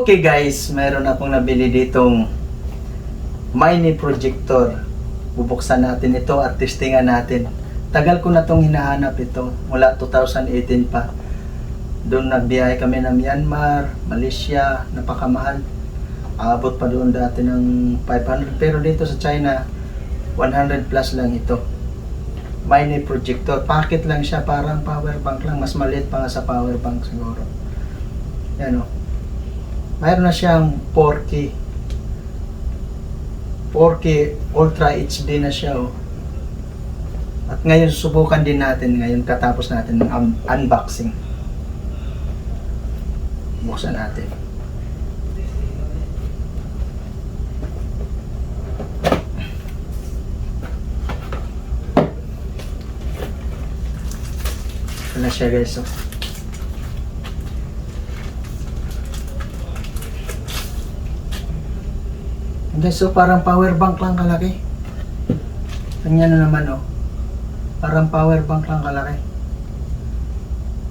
Okay guys, meron akong nabili ditong mini projector. Bubuksan natin ito at testingan natin. Tagal ko na itong hinahanap ito. Mula 2018 pa. Doon nagbiyahe kami ng Myanmar, Malaysia, napakamahal. Aabot pa doon dati ng 500. Pero dito sa China, 100 plus lang ito. Mini projector. Packet lang siya, parang power bank lang. Mas maliit pa nga sa power bank siguro. Yan o. Mayroon na siyang 4K. 4K Ultra HD na siya oh. At ngayon subukan din natin ngayon katapos natin ng un- unboxing. Buksan natin. Na siya guys oh. Hindi, so parang power bank lang kalaki. Tingnan na naman oh. Parang power bank lang kalaki.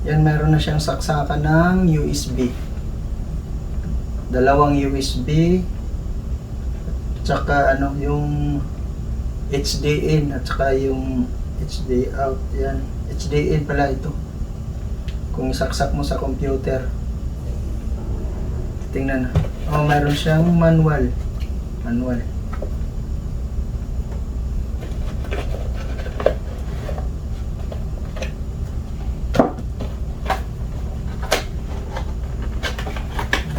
Yan, meron na siyang saksakan ng USB. Dalawang USB. Tsaka ano, yung HD in at saka yung HD out. Yan. HD in pala ito. Kung isaksak mo sa computer. Tingnan na. Oh, meron siyang manual manual.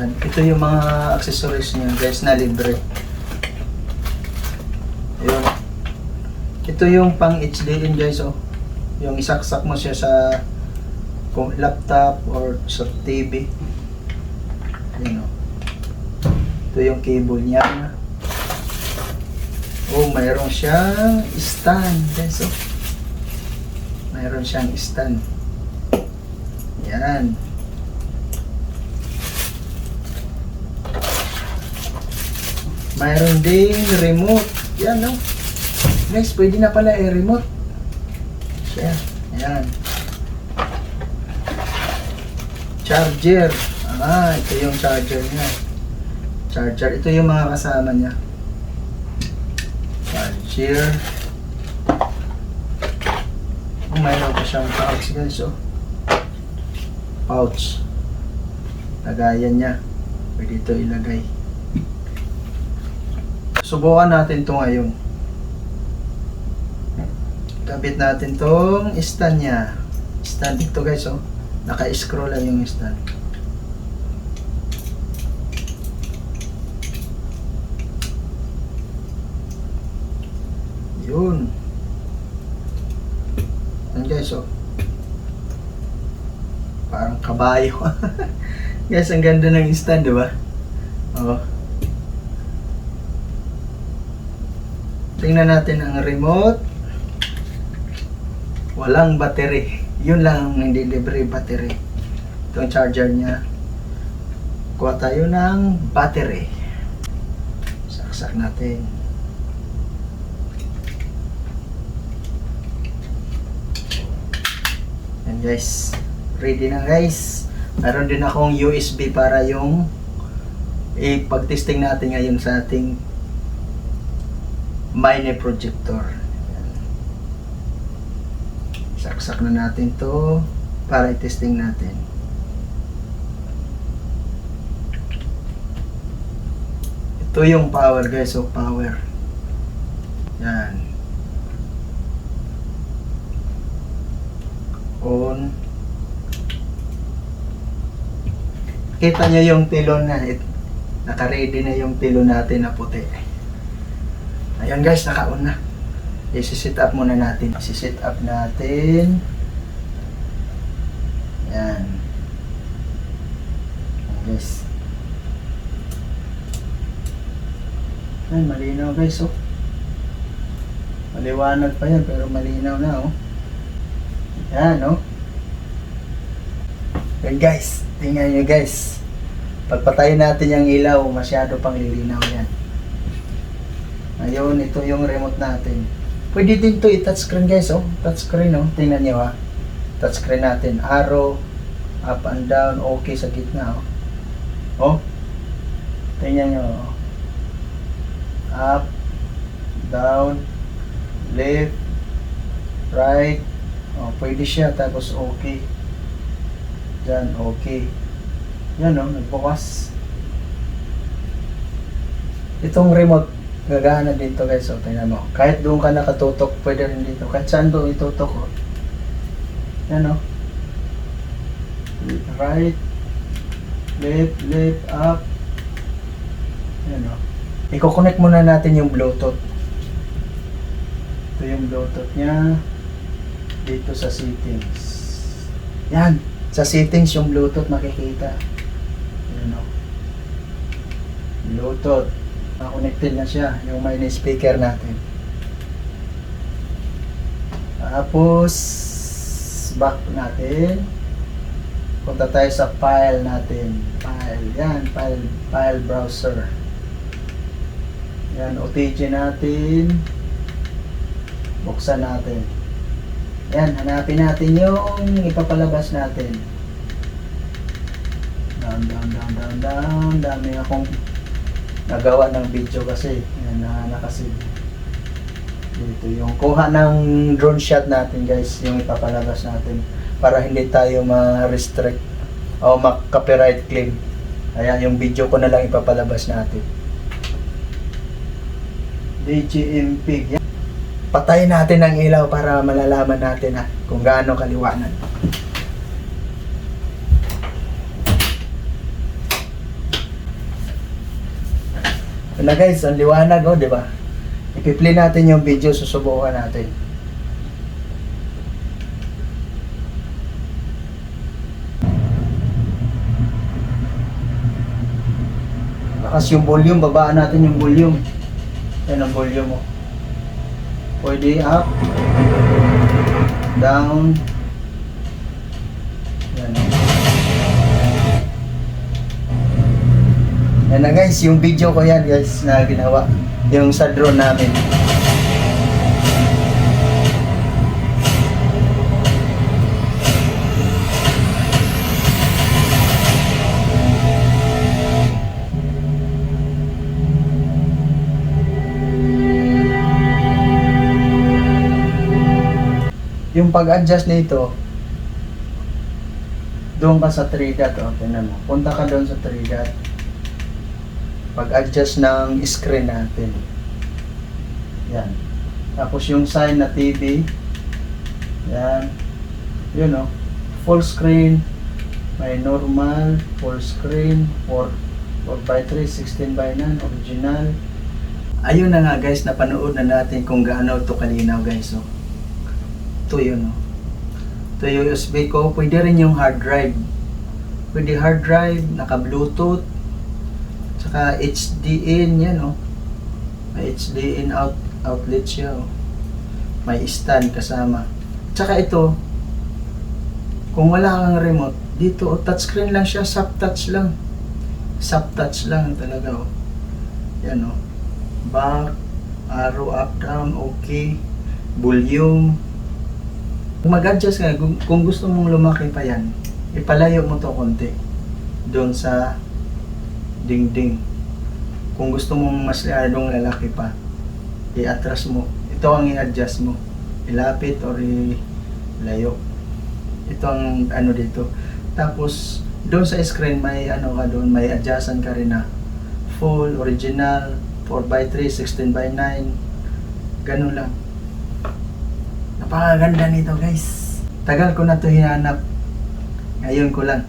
Yan. Ito yung mga accessories niya guys na libre. Ayun. Ito yung pang HDN guys oh. Yung isaksak mo siya sa kung laptop or sa TV. Ayun oh. Ito yung cable niya. Oh, mayroon siyang stand. Guys, oh. Mayroon siyang stand. Yan. Mayroon ding remote. Yan, no? Next, pwede na pala i-remote. Siya. Yan. Charger. Ah, ito yung charger niya. Charger. Ito yung mga kasama niya. Charger. Oh, mayroon pa siyang pouch guys, oh. Pouch. Lagayan niya. Pwede ito ilagay. Subukan natin to ngayon. Kabit natin tong stand niya. Stand dito guys, oh. Naka-scroll lang yung stand. Yun. Yan guys, oh. Parang kabayo. guys, ang ganda ng stand, di ba? Oh. Tingnan natin ang remote. Walang battery. Yun lang ang hindi libre battery. Ito ang charger niya. Kuha tayo ng battery. Saksak natin. Guys. Ready na guys. Meron din akong USB para yung ipag-testing natin ngayon sa ating mini projector. Yan. Saksak na natin to para i-testing natin. Ito yung power guys, so power. Yan. On. Kita nyo yung tilon na it. Naka-ready na yung tilon natin na puti. Ayan guys, naka-on na. I-set up muna natin. I-set up natin. Yan. Ayan guys. Ay, malinaw guys, oh. Maliwanag pa yan, pero malinaw na, oh. Yan, oh. Yan guys, tingnan nyo guys. Pagpatayin natin yung ilaw, masyado pang lilinaw yan. Ayun, ito yung remote natin. Pwede din to i-touchscreen guys, oh. Touchscreen, oh. Tingnan nyo, ha. Touchscreen natin. Arrow, up and down, okay sa gitna, oh. Oh, Tingnan nyo. Up, down, left, right. O, pwede siya. Tapos okay. Diyan, okay. Yan o, nagbukas. Itong remote, gagana dito guys. O, tingnan mo. Kahit doon ka nakatutok, pwede rin dito. Kahit saan doon itutok o. Yan o. Right, left, left, up. Yan o. I-connect muna natin yung Bluetooth. Ito yung Bluetooth niya. Dito sa settings. Yan. Sa settings yung Bluetooth makikita. Yan o. Bluetooth. Connected na siya. Yung may speaker natin. Tapos, back natin. Punta tayo sa file natin. File. Yan. File, file browser. Yan. OTG natin. Buksan natin. Yan. Hanapin natin yung ipapalabas natin. Down, down, down, down, down. Dami akong nagawa ng video kasi. Yan na nakasave. Dito yung kuha ng drone shot natin guys. Yung ipapalabas natin para hindi tayo ma-restrict o ma-copyright claim. Kaya yung video ko na lang ipapalabas natin. DGMP. Yan. Patayin natin ang ilaw para malalaman natin ha, kung gaano kaliwanag. Ito na guys, ang liwanag oh, di ba? Ipi-play natin yung video, susubukan natin. Lakas yung volume, babaan natin yung volume. Yan ang volume mo. Pwede up, down, yan. Yan na guys, yung video ko yan guys na ginawa. Yung sa drone namin. Yung pag-adjust nito, doon ka sa 3 dot, o, tingnan mo. Punta ka doon sa 3 dot. Pag-adjust ng screen natin. Yan. Tapos yung sign na TV. Yan. Yun o. Full screen. May normal. Full screen. 4, 4 by 3, 16 by 9. Original. Ayun na nga guys, napanood na natin kung gaano to kalinaw guys. Oh. Oh. Ito yung USB ko. Pwede rin yung hard drive. Pwede hard drive, naka-bluetooth, Saka HDN yan oh. May HDN out outlet siya oh. May stand kasama. Tsaka ito kung wala kang remote, dito oh, touchscreen lang siya, soft touch lang. Soft touch lang talaga oh. Yan oh. Back, arrow up down, okay. Volume. Mag-adjust ka, kung, gusto mong lumaki pa yan, ipalayo mo to konti. Doon sa dingding. Kung gusto mong mas lalong lalaki pa, i-atras mo. Ito ang i-adjust mo. Ilapit or ilayo. Ito ang ano dito. Tapos, doon sa screen may ano ka doon, may adjustan ka rin na full, original, 4x3, 16x9. Ganun lang. Napakaganda nito guys. Tagal ko na to hinanap. Ngayon ko lang.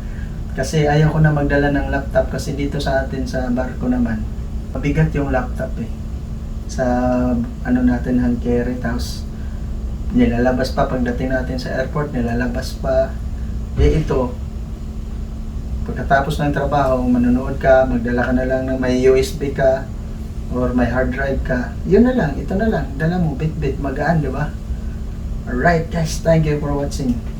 Kasi ayaw ko na magdala ng laptop kasi dito sa atin sa barko naman, mabigat yung laptop eh. Sa ano natin hand carry tapos nilalabas pa pagdating natin sa airport, nilalabas pa. Eh ito, pagkatapos ng trabaho, manonood ka, magdala ka na lang ng may USB ka or may hard drive ka. Yun na lang, ito na lang, dala mo, bit-bit, magaan, di ba? Alright guys, thank you for watching.